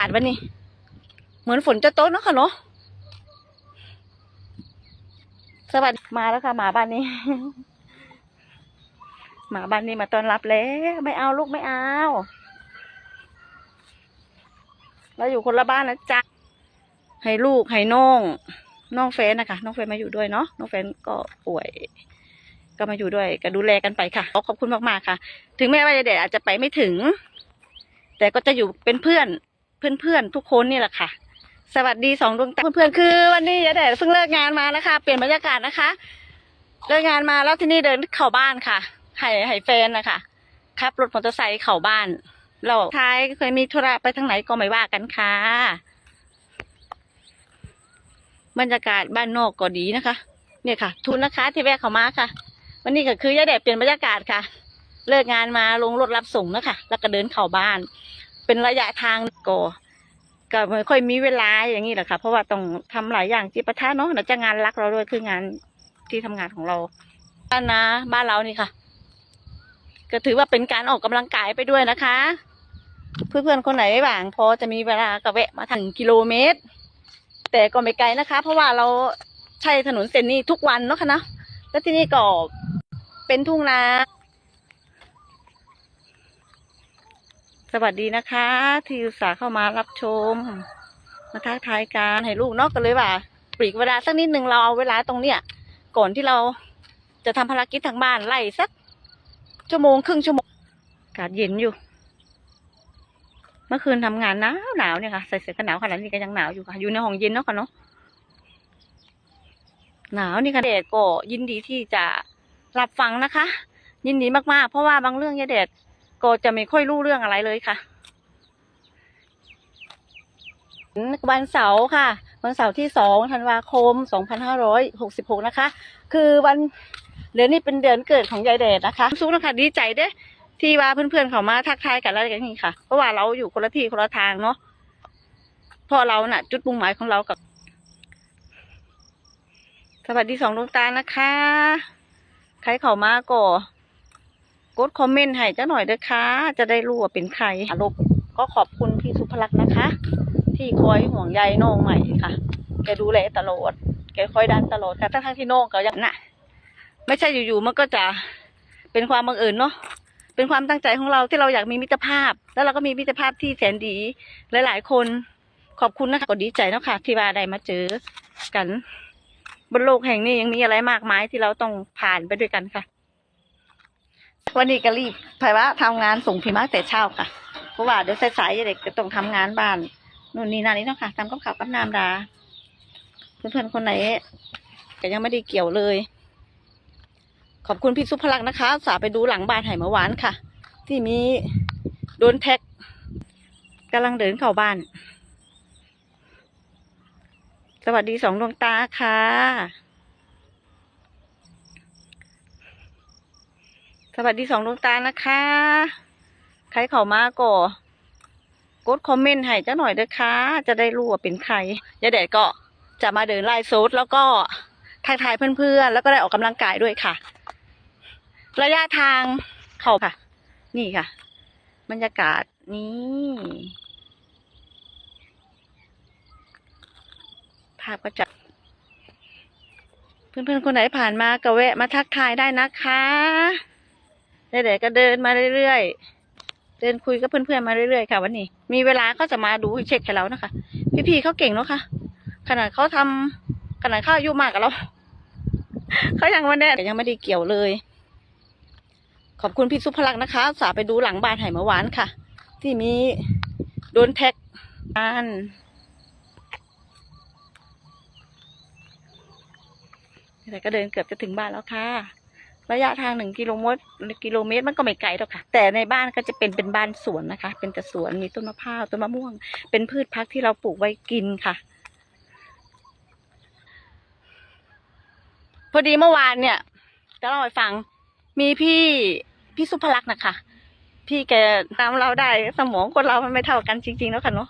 อาดวันนี้ เหมือนฝนจะต๊ะเนอะค่ะเนาะสวัสดีมาแล้วค่ะหมาบ้านนี้ หมาบ้านนี้มาต้อนรับแล้วไม่เอาลูกไม่เอาเราอยู่คนละบ้านนะจ๊ะให้ลูกให้น้องน้องเฟนนะคะน้องเฟนมาอยู่ด้วยเนาะน้องเฟนก็ป่วย ก็มาอยู่ด้วย ก็ดูแลกันไปค่ะขอบคุณมากๆค่ะ ถึงแม้ว่าเด็กอาจจะไปไม่ถึง แต่ก็จะอยู่เป็นเพื่อน เพื่อนๆทุกคนนี่แหละค่ะ สวัสดีสองดวงตาเพื่อนๆคือ วันนี้ยายแดดเพิ่งเลิกงานมานะคะ เปลี่ยนบรรยากาศนะคะ เลิกงานมาแล้วที่นี่เดินเข้าบ้านค่ะห่ไห่แฟนนะคะขับรถมอเตอร์ไซค์เข้าบ้าน เราท้ายเคยมีธุระไปทางไหนก็ไม่ว่ากันค่ะบรรยากาศบ้านนอกก็ดีนะคะ เนี่ยค่ะ ทุนนะคะที่แวะเข้ามาค่ะ วันนี้ก็คือยายแดดเปลี่ยนบรรยากาศค่ะ เลิกงานมาลงรถรับส่งนะคะแล้วก็เดินเข้าบ้าน เป็นระยะทางก็ก็ไม่ค่อยมีเวลาอย่างนี้แหละค่ะ เพราะว่าต้องทำหลายอย่างจิปาถะเนาะไหนจะงานรักเราด้วยคืองานที่ทำงานของเราบ้านนะบ้านเรานี่ค่ะ ก็ถือว่าเป็นการออกกำลังกายไปด้วยนะคะ เพื่อนๆคนไหนว่างพอจะมีเวลาก็แวะมาถึงกิโลเมตร แต่ก็ไม่ไกลนะคะ เพราะว่าเราใช้ถนนเส้นนี้ทุกวันเนาะค่ะนะแล้วที่นี่ก็เป็นทุ่งนา สวัสดีนะคะ ที่อุตส่าห์เข้ามารับชม มาทักทายกันให้ลูกนอกกันเลยว่าปลีกเวลาสักนิดหนึ่งเราเอาเวลาตรงเนี้ยก่อนที่เราจะทำภารกิจทางบ้านไล่สักชั่วโมงครึ่งชั่วโมงอากาศเย็นอยู่ เมื่อคืนทำงานหนาวหนาวเนี่ยค่ะใส่เสื้อกันหนาวขนาดนี้ก็ยังหนาวอยู่ค่ะ อยู่ในห้องเย็นเนาะค่ะเนาะหนาวนี่ค่ะเดดก็ยินดีที่จะรับฟังนะคะ ยินดีมากๆ เพราะว่าบางเรื่องยายเดด ก็จะไม่ค่อยรู้เรื่องอะไรเลยค่ะ วันเสาร์ค่ะ วันเสาร์ที่สองธันวาคมสองพันห้าร้อยหกสิบหกนะคะ คือวันเดือนนี้เป็นเดือนเกิดของยายเดชนะคะสู้นะคะดีใจเด้ที่ว่าเพื่อนๆเขามาทักทายกันแล้วกันนี่ค่ะเพราะว่าเราอยู่คนละที่คนละทางเนาะเพราะเราน่ะ จุดมุ่งหมายของเรากับ สวัสดีสองดวงตานะคะ ใครเขามาก็ กดคอมเมนต์ให้เจ้าหน่อยเด้อค่ะ จะได้รู้ว่าเป็นใครลูกก็ขอบคุณพี่สุภลักษณ์นะคะ ที่คอยห่วงใยน้องใหม่ค่ะ แกดูแลตลอด แกคอยดันตลอดค่ะทั้งที่น้องก็ยังน่ะ ไม่ใช่อยู่ๆมันก็จะเป็นความบังเอิญเนาะเป็นความตั้งใจของเราที่เราอยากมีมิตรภาพ แล้วเราก็มีมิตรภาพที่แสนดีหลายๆ คนขอบคุณนะคะก็ดีใจเนาะค่ะ ที่ว่าได้มาเจอกัน บนโลกแห่งนี้ยังมีอะไรมากมายที่เราต้องผ่านไปด้วยกันค่ะ วันนี้ก็รีบไปว่าทำงานส่งพิมพ์มากแต่เช้าค่ะ เพราะว่าเดี๋ยวสายๆเด็กจะต้องทำงานบ้านนู่นนี่นั่นนี่เนาะค่ะทำกับข้าวกับน้ำดา เพื่อนๆคนไหนก็ยังไม่ได้เกี่ยวเลย ขอบคุณพี่สุภลักษณ์นะคะสาไปดูหลังบ้านไหเมื่อวานค่ะ ที่มีโดนแท็กกำลังเดินเข้าบ้าน สวัสดีสองดวงตาค่ะ วัสดีสองดวงตานะคะ ใครเข้ามาก็กดคอมเมนต์ให้เจ้าหน่อยเด้อค่ะจะได้รู้ว่าเป็นใครยาแดดก็จะมาเดินไล่โซดแล้วก็ทักทายเพื่อนๆ แล้วก็ได้ออกกำลังกายด้วยค่ะ ระยะทางเขาค่ะ นี่ค่ะ บรรยากาศนี่ภาพก็จะเพื่อนๆ คนไหนผ่านมาก็แวะมาทักทายได้นะคะ เดี๋ยวๆก็เดินมาเรื่อยๆ เดินคุยกับเพื่อนๆมาเรื่อยๆค่ะ วันนี้ มีเวลาก็จะมาดูเช็คให้เรานะคะ พี่ๆเขาเก่งเนาะค่ะ ขนาดเขาทำขนาดเขาอายุมากกับเราเขายังวันนี้ยังไม่ได้เกี่ยวเลย ขอบคุณพี่สุภลักษณ์นะคะ สาไปดูหลังบ้านไหเมื่อวานค่ะ ที่มีโดนแท็กบ้านแต่ก็เดินเกือบจะถึงบ้านแล้วค่ะ ระยะทางหนึ่งกิโลเมตรกิโลเมตรมันก็ไม่ไกลหรอกค่ะ แต่ในบ้านก็จะเป็นเป็นบ้านสวนนะคะ เป็นแต่สวนมีต้นมะพร้าวต้นมะม่วง เป็นพืชพักที่เราปลูกไว้กินค่ะ พอดีเมื่อวานเนี่ยจะเล่าให้ฟังมีพี่พี่สุภลักษณ์นะคะพี่แกตามเราได้สมองคนเรามันไม่เท่ากันจริง ๆ แล้วค่ะเนาะ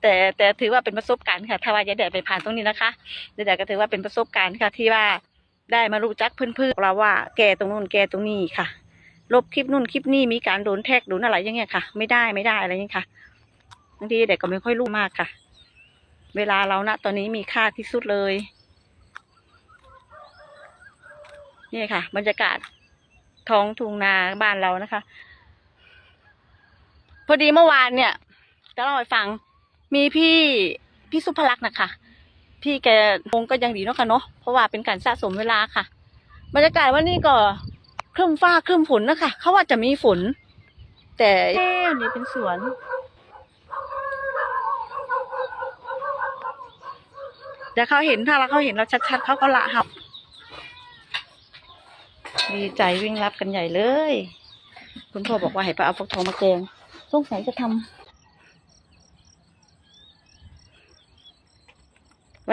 แต่แต่ถือว่าเป็นประสบการณ์ค่ะ ถ้าว่ายายแดดไปผ่านตรงนี้นะคะยายแดดก็ถือว่าเป็นประสบการณ์ค่ะที่ว่า ได้มารู้จักเพื่อนๆเราว่าแกตรงนู้นแกตรงนี้ค่ะ ลบคลิปนู่นคลิปนี้มีการโดนแท็กโดนอะไรอย่างเงี้ยค่ะ ไม่ได้ไม่ได้อะไรอย่างเงี้ยค่ะบางทีเด็กก็ไม่ค่อยรู้มากค่ะ เวลาเราณตอนนี้มีค่าที่สุดเลยนี่ค่ะ บรรยากาศท้องทุ่งนาบ้านเรานะคะ พอดีเมื่อวานเนี่ยจะเล่าให้ฟังมีพี่พี่สุภลักษณ์นะคะ พี่แกคงก็ยังดีเนาะค่ะเนาะเพราะว่าเป็นการสะสมเวลาค่ะ บรรยากาศวันนี้ก็ครึ้มฟ้าครึ้มฝนนะคะเขาว่าจะมีฝน แต่แค่นี่เป็นสวนเดี๋ยวเขาเห็นถ้าเราเขาเห็นเราชัดๆเขาก็ละหับดีใจวิ่งรับกันใหญ่เลย คุณพ่อบอกว่าให้ไปเอาฟักทองมาแกงสงสัยจะทำ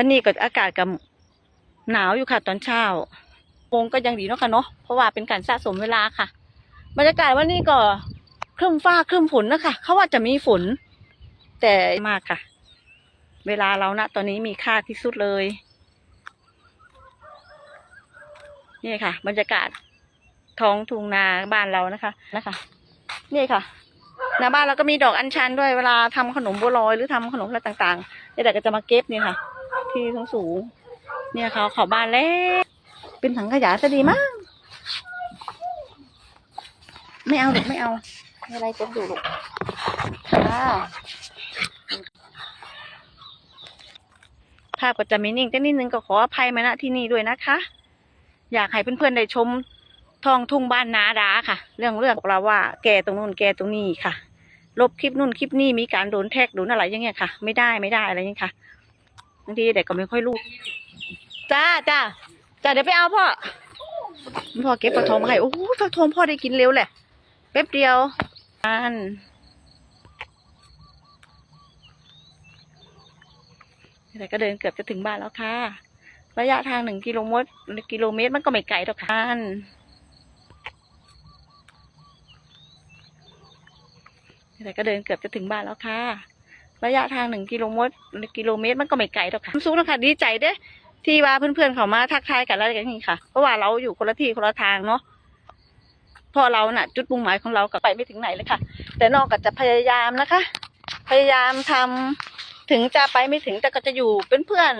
วันนี้ก็อากาศกับหนาวอยู่ค่ะตอนเช้าโมงก็ยังดีเนาะค่ะเนาะเพราะว่าเป็นการสะสมเวลาค่ะ บรรยากาศวันนี้ก็ครึ้มฟ้าครึ้มฝนนะคะเขาว่าจะมีฝน แต่มากค่ะ เวลาเราณตอนนี้มีค่าที่สุดเลยนี่ค่ะ บรรยากาศท้องทุ่งนาบ้านเรานะคะนะคะ นี่ค่ะหน้าบ้านเราก็มีดอกอัญชันด้วยเวลาทำขนมบัวลอยหรือทำขนมอะไรต่างๆเด็กๆก็จะมาเก็บนี่ค่ะ ที่สูงสูงเนี่ยเขาเขาบ้านแล้ว เป็นถังขยะซะดีมากไม่เอาหรอกไม่เอาไม่อะไรจะดูหรอกค่ะภาพก็จะมีนิ่งแต่นิดนึงก็ขออภัยมาณที่นี่ด้วยนะคะ อยากให้เพื่อนๆได้ชมท้องทุ่งบ้านนาดาค่ะ เรื่องเรื่องเราว่า แกตรงนู้นแกตรงนี้ค่ะ ลบคลิปนู่นคลิปนี้มีการโดนแท็กโดนอะไรอย่างเงี้ยค่ะ ไม่ได้ไม่ได้อะไรอย่างเงี้ยค่ะางทีเด็กก็ไม่ค่อยรู้จ้าจ้าจ้าเดี๋ยวไปเอาพ่อพ่อเก็บปลาทองมาให้โอ้โหปลาทองพ่อได้กินเร็วแหละแป๊บเดียวอันแต่ก็เดินเกือบจะถึงบ้านแล้วค่ะ ระยะทางหนึ่งกิโลเมตรกิโลเมตรมันก็ไม่ไกลหรอกค่ะแต่ก็เดินเกือบจะถึงบ้านแล้วค่ะ ระยะทางหนึ่งกิโลเมตรกิโลเมตรมันก็ไม่ไกลหรอกค่ะสู้นะคะดีใจเด้ที่ว่าเพื่อนๆเขามาทักทายกันแล้วอย่างนี้ค่ะ เพราะว่าเราอยู่คนละที่คนละทางเนาะเพราะเราน่ะ จุดมุ่งหมายของเราก็ไปไม่ถึงไหนเลยค่ะ แต่นอกก็จะพยายามนะคะ พยายามทำถึงจะไปไม่ถึงแต่ก็จะอยู่เป็นเพื่อน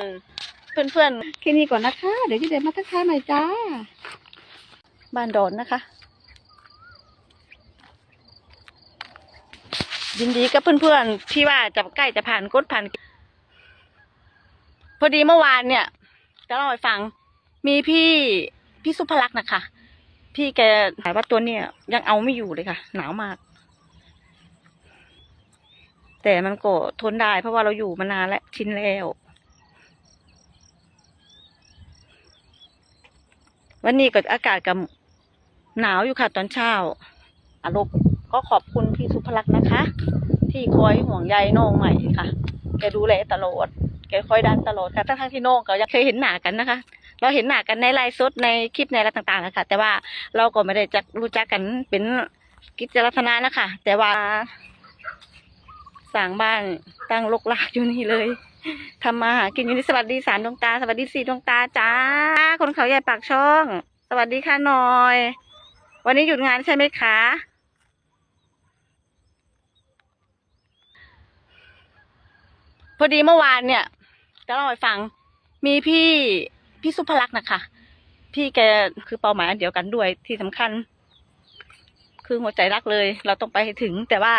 เพื่อนเพื่อนๆแค่นี้ก่อนนะคะ เดี๋ยวจะเดินมาทักทายใหม่จ้า บ้านดอนนะคะ ยินดีกับเพื่อนๆที่ว่าจะใกล้จะผ่านกดผ่าน พอดีเมื่อวานเนี่ยจะเล่าให้ฟัง มีพี่พี่สุภลักษณ์นะคะ พี่แกหายว่าตัวเนี่ย ยังเอาไม่อยู่เลยค่ะ หนาวมาก แต่มันก็ทนได้เพราะว่าเราอยู่มานานแล้วชินแล้ววันนี้ก็อากาศกับหนาวอยู่ค่ะตอนเช้าอารมณ์ ก็ขอบคุณพี่สุภลักษณ์นะคะ ที่คอยห่วงใยน้องใหม่ค่ะ แกดูแลตลอด แกคอยดันตลอดค่ะทั้งที่น้องก็ยังเคยเห็นหน้ากันนะคะ เราเห็นหน้ากันในไลฟ์สดในคลิปในอะไรต่างๆนะคะแต่ว่าเราก็ไม่ได้จะรู้จักกันเป็นกิจลักษณะนะคะ แต่ว่าสั่งบ้านตั้งลกลากอยู่นี่เลยทำมาหากินอยู่นี่สวัสดีสามดวงตา สวัสดีสี่ดวงตาจ้า คนเขาใหญ่ปากช่อง สวัสดีค่ะหน่อย วันนี้หยุดงานใช่ไหมคะ พอดีเมื่อวานเนี่ยจะเล่าให้ฟัง มีพี่พี่สุภลักษณ์นะคะ พี่แกคือเป้าหมายอันเดียวกันด้วยที่สำคัญ คือหัวใจรักเลย เราต้องไปให้ถึง แต่ว่า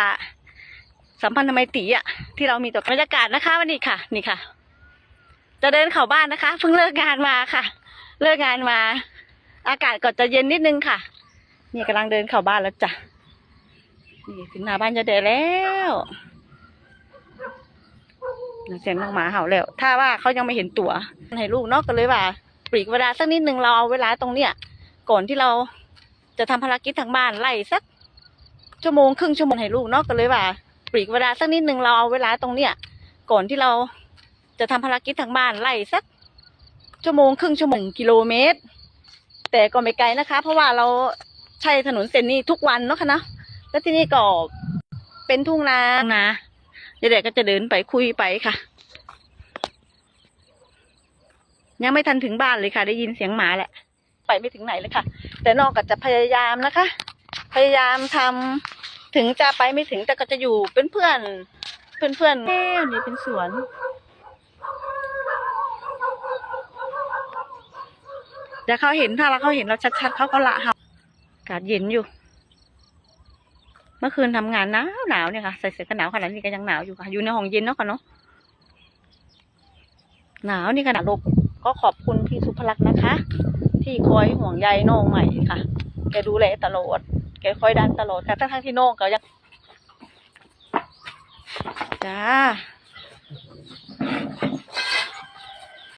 สัมพันธไมตรีอะที่เรามีต่อบรรยากาศนะคะวันนี้ค่ะ นี่ค่ะ จะเดินเข้าบ้านนะคะเพิ่งเลิกงานมาค่ะ เลิกงานมา อากาศก็จะเย็นนิดนึงค่ะนี่กำลังเดินเข้าบ้านแล้วจ้ะนี่ถึงหน้าบ้านจะเดแล้ว เสียงน้องหมาเห่าแล้ว ถ้าว่าเขายังไม่เห็นตัวให้ลูกเนาะก็เลยว่าปลีกเวลาสักนิดนึงเราเอาเวลาตรงเนี้ยก่อนที่เราจะทำภารกิจทางบ้านไล่สักชั่วโมงครึ่งชั่วโมงให้ลูกเนาะก็เลยว่าปลีกเวลาสักนิดนึงเราเอาเวลาตรงเนี้ยก่อนที่เราจะทำภารกิจทางบ้านไล่สักชั่วโมงครึ่งชั่วโมงกิโลเมตร แต่ก็ไม่ไกลนะคะ เพราะว่าเราใช้ถนนเส้นนี้ทุกวันเนาะค่ะนะแล้วที่นี่ก็เป็นทุ่งนานา เด็กๆก็จะเดินไปคุยไปค่ะ ยังไม่ทันถึงบ้านเลยค่ะ ได้ยินเสียงหมาแหละ ไปไม่ถึงไหนเลยค่ะ แต่นอกก็จะพยายามนะคะ พยายามทำถึงจะไปไม่ถึงแต่ก็จะอยู่เป็นเพื่อนเพื่อนๆเอ้ยนี่เป็นสวนเดี๋ยวเขาเห็นถ้าเราเขาเห็นเราชัดๆเขาก็ละค่ะอากาศเย็นอยู่ มื่อคืนทำงานหนาวหนาวเนี่ยค่ะใส่เสื้อกันหนาวขนาดนี้ก็ยังหนาวอยู่ค่ะ อยู่ในห้องเย็นเนาะค่ะเนาะหนาวนี่ขนาดลบก็ขอบคุณพี่สุภลักษณ์นะคะ ที่คอยห่วงใยน้องใหม่ค่ะ แกดูแลตลอดแกคอยดันตลอดค่ะทั้งที่น้องก็ยังจ้า